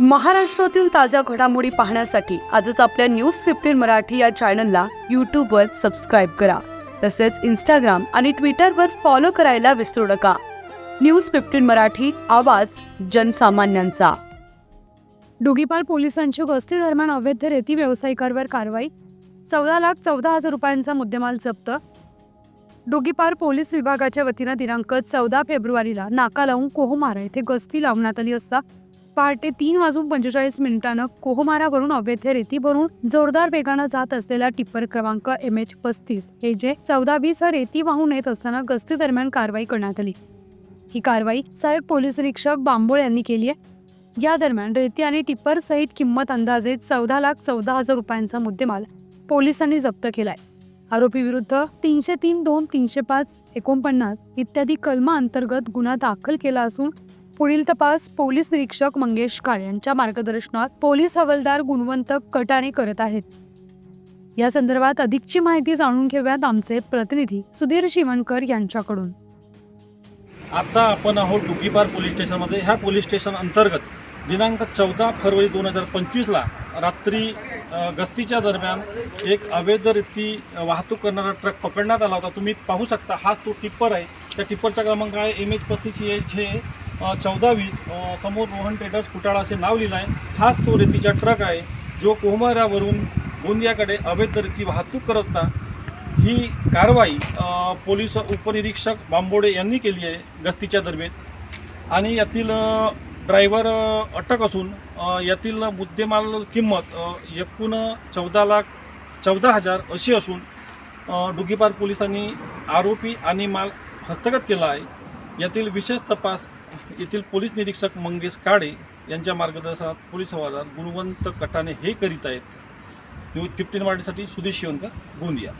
महाराष्ट्रातील ताज्या घडामोडी पाहण्यासाठी आजच आपल्या न्यूज फिफ्टीन मराठी या चॅनलला यूट्यूबवर सबस्क्राईब करा. तसेच इंस्टाग्राम आणि ट्विटरवर फॉलो करायला विसरू नका. न्यूज फिफ्टीन मराठी आवाज जनसामान्यांचा. डोगीपार पोलिसांची गस्ती दरम्यान अवैध रेती व्यावसायिकांवर कारवाई चौदा लाख चौदा हजार रुपयांचा मुद्देमाल जप्त. डोगीपार पोलीस विभागाच्या वतीनं दिनांक चौदा फेब्रुवारीला नाका लावून कोहमारा येथे गस्ती लावण्यात आली असता पहाटे तीन वाजून पंचेचाळीस मिनिटानं कोहमारावरून अवैध रेती भरून जोरदार वेगानं जात असलेला टिप्पर क्रमांक एम एच पस्तीस हे जे चौदा वीस रेती वाहून येत असताना गस्ती दरम्यान कारवाई करण्यात आली. ही कारवाई सहाय्यक पोलीस निरीक्षक बांबोळ यांनी केली आहे. या दरम्यान रेती आणि टिप्पर सहित किंमत अंदाजे चौदा लाख चौदा हजार रुपयांचा मुद्देमाल पोलिसांनी जप्त केलाय. आरोपी विरुद्ध तीनशे तीन दोन तीनशे पाच एकोणपन्नास इत्यादी कलमा अंतर्गत गुन्हा दाखल केला असून पुढील तपास पोलीस निरीक्षक मंगेश काळे यांच्या मार्गदर्शनात पोलीस हवालदार गुणवंत कटाने करत आहेत. या संदर्भात अधिकची माहिती जाणून घेऊयात आमचे प्रतिनिधी सुधीर शिवणकर यांच्याकडून. आता आपण आहोत डुकीपार पोलीस स्टेशनमध्ये. ह्या पोलीस स्टेशन अंतर्गत दिनांक चौदा फरवरी दोन हजार पंचवीसला रात्री गस्तीच्या दरम्यान एक अवैधरीती वाहतूक करणारा ट्रक पकडण्यात आला होता. तुम्ही पाहू शकता हाच तो टिप्पर आहे. त्या टिप्परचा क्रमांक आहे एम एच पस्तीस एच हे. चौदा वीस समोर रोहन टेटर्स फुटाळा असे नाव लिहिलं आहे. हाच तो रेतीचा ट्रक आहे जो कोहमारावरून गोंदियाकडे अवैधरिती वाहतूक करत होता. ही कारवाई पोलीस उपनिरीक्षक बांबोडे यांनी केली आहे गस्तीच्या दरम्यान. आणि यातील ड्रायव्हर अटक असून यातील मुद्देमाल किंमत एकूण चौदा लाख चौदा हजार अशी असून डुगीपार पोलिसांनी आरोपी आणि माल हस्तगत केला आहे. यातील विशेष तपास येथील पोलीस निरीक्षक मंगेश काळे यांच्या मार्गदर्शनात पोलीस आवाजात गुणवंत कटाने हे करीत आहेत. न्यूज फिफ्टीन वाढीसाठी सुदेश शिवनकर गोंदिया.